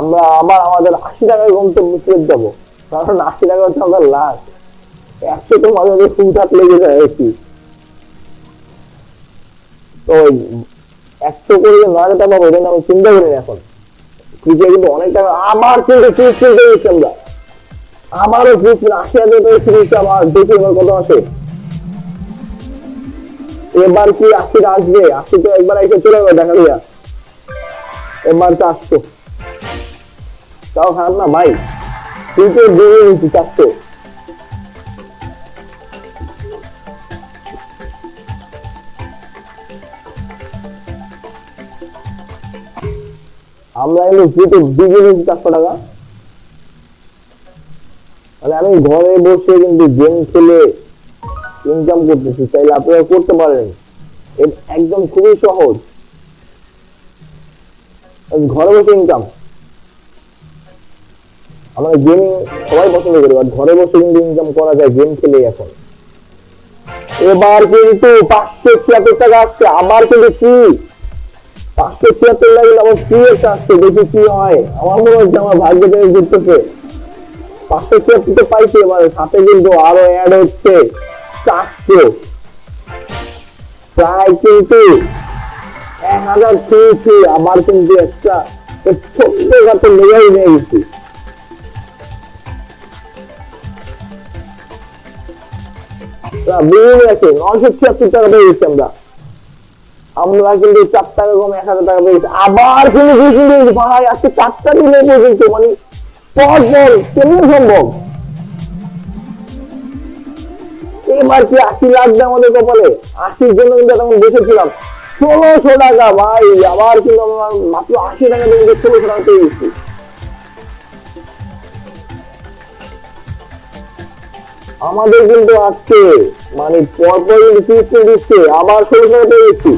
আমরা আবার আমাদের আশি টাকায় গন্তব্য ফেরত যাব কারণ আশি টাকা হচ্ছে আমাদের লাখ একশো তো মাঝে চাপ লেগে যায় কি। তো একশো করে যে নয় টাকা পাবো, এটা আমি চিন্তা করিনি এখন। ক্রিকেট কিন্তু অনেক টাকা আবার কিন্তু ফ্রিজ কিনতে গেছি আমরা। আমারও ফ্রিজ আশি হাজার টাকা ফ্রিজ আমার, দেখি আমার কত আসে। এবার কি আশিটা আসবে? আশি তো একবার এসে চলে যাবে, দেখা এবার তো আসতো তাও খারাপ না, ভাই। তুই তো দিয়ে চারশো আমরা এলো যেহেতু দিয়ে নিচ্ছি চারশো টাকা। মানে আমি ঘরে বসে কিন্তু গেম খেলে ইনকাম করতেছি চাইলে আপনারা করতে পারেন। একদম খুবই সহজ। ঘরে বসে ইনকাম আমরা গেমিং সবাই পছন্দ করি বাট ঘরে বসে কিন্তু ইনকাম করা যায় গেম খেলে এখন। এবার কিন্তু পাঁচশো ছিয়াত্তর টাকা আসছে, আবার কিন্তু কি? পাঁচশো ছিয়াত্তর টাকা আমার কি একটা আসছে, দেখি কি হয়। আমার মনে হচ্ছে আমার ভাগ্য থেকে জিততেছে পাঁচশো ছিয়াত্তর তো পাইছি এবার, সাথে কিন্তু আরও অ্যাড হচ্ছে চারশো। প্রায় কিন্তু এক হাজার পেয়েছি আবার কিন্তু একটা ছোট্ট গাছে লেগাই নিয়ে গেছি মানে কেমন সম্ভব? এবার কি আশি দেয় আমাদের কপালে? আশির জন্য কিন্তু তখন বসেছিলাম। ষোলোশো টাকা, ভাই, আবার কিন্তু আমরা মাত্র আশি টাকা দিয়ে ষোলোশো টাকা পেয়ে গেছি। আমাদের কিন্তু আজকে মানে পরপর কিন্তু দিচ্ছে আবার শুরু করে দিচ্ছি।